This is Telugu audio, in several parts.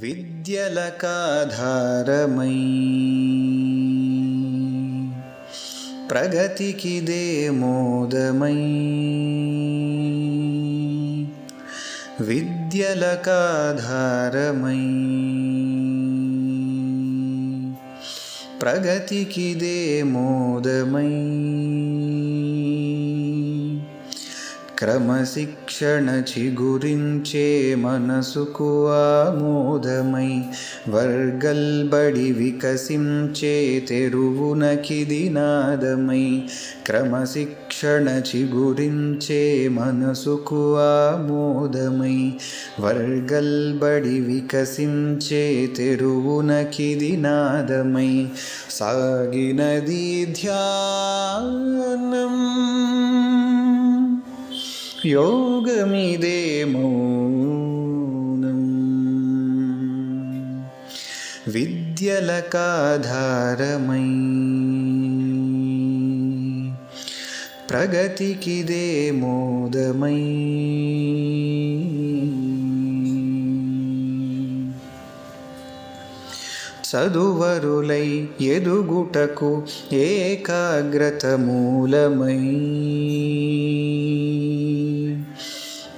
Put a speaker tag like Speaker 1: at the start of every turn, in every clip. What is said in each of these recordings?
Speaker 1: विद्यलकाधारमयी। प्रगतिकिदे मोदमयी। विद्यलकाधारमयी। प्रगतिकिदे मोदमयी। క్రమశిక్షణ చిగురించే మనసుకు ఆమోదమై వర్గల్బడి వికసించే తెరువునకిది నాదమై క్రమశిక్షణ చిగురించే మనసుకు ఆమోదమై వర్గల్బడి వికసించే తెరువునకిది నాదమై సాగినది ధ్యాన योगमिदे मौनम् विद्यलकाधारमयी। प्रगतिकिदे मोदमयी చదువరులై ఎదుగుటకు ఏకాగ్రత మూలమై.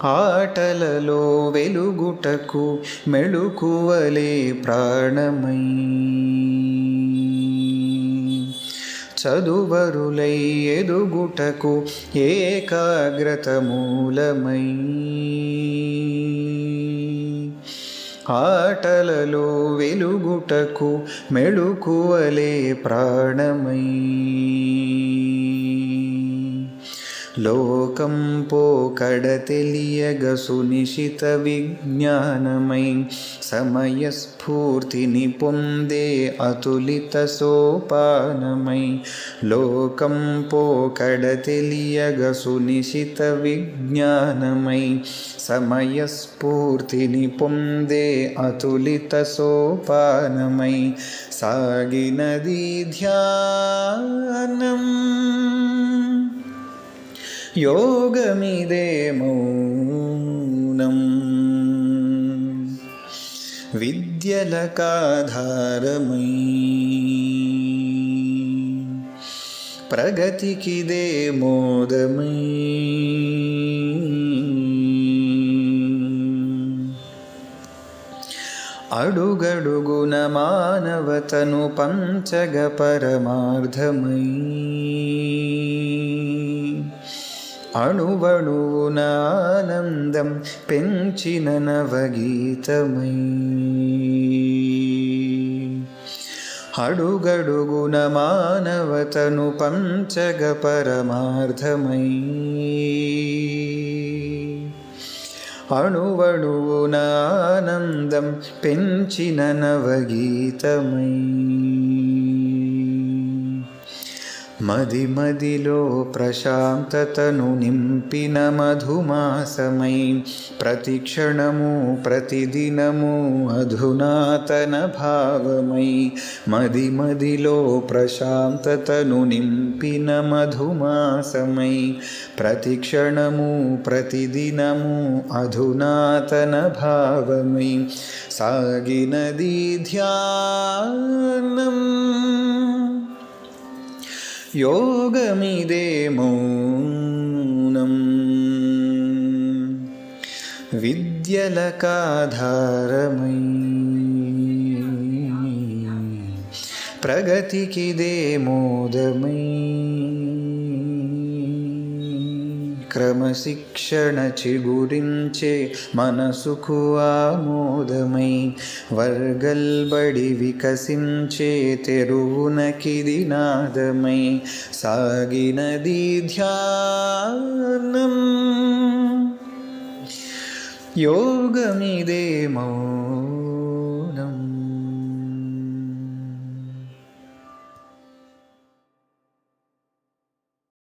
Speaker 1: ఆటలలో వెలుగుటకు మెళుకువలే ప్రాణమై. చదువరులై ఎదుగుటకు ఏకాగ్రత మూలమై. ఆటలలో వెలుగుటకు మెళుకువలే ప్రాణమై లోకం పోకడ తెలియగ సునిశిత విజ్ఞానమై సమయస్ఫూర్తిని పొందే అతులిత సోపానమై లోకం పోకడ తెలియగ సునిశిత విజ్ఞానమై సమయస్ఫూర్తిని పొందే అతులిత సోపానమై సాగినది ధ్యానం. యోగమిదే మౌనం విద్యలకాధారమై ప్రగతికిదే మోదమై అడుగడుగున మానవతను పంచగ పరమార్థమై. అణువణువునానందం పెంచిన నవగీతమై అడుగడుగున మానవతను పంచగ పరమార్థమై అణువణువునానందం పెంచిన నవగీతమై మది మదిలో ప్రశాంతతను నింపిన మధుమాసమై ప్రతిక్షణము ప్రతిదినము అధునాతన భావమై మది మదిలో ప్రశాంతతను నింపిన మధుమాసమై ప్రతిక్షణము ప్రతిదినము అధునాతన భావమై సాగినది ధ్యానం. योगमिदे मौनम्। विद्यलकाधारमयी। प्रगतिकिदे मोदमयी। క్రమశిక్షణ చిగురించే మనసుకు ఆమోదమై వర్గల్బడి వికసించే తెరువునకిది నాదమై సాగినది ధ్యానం యోగమిదే మౌ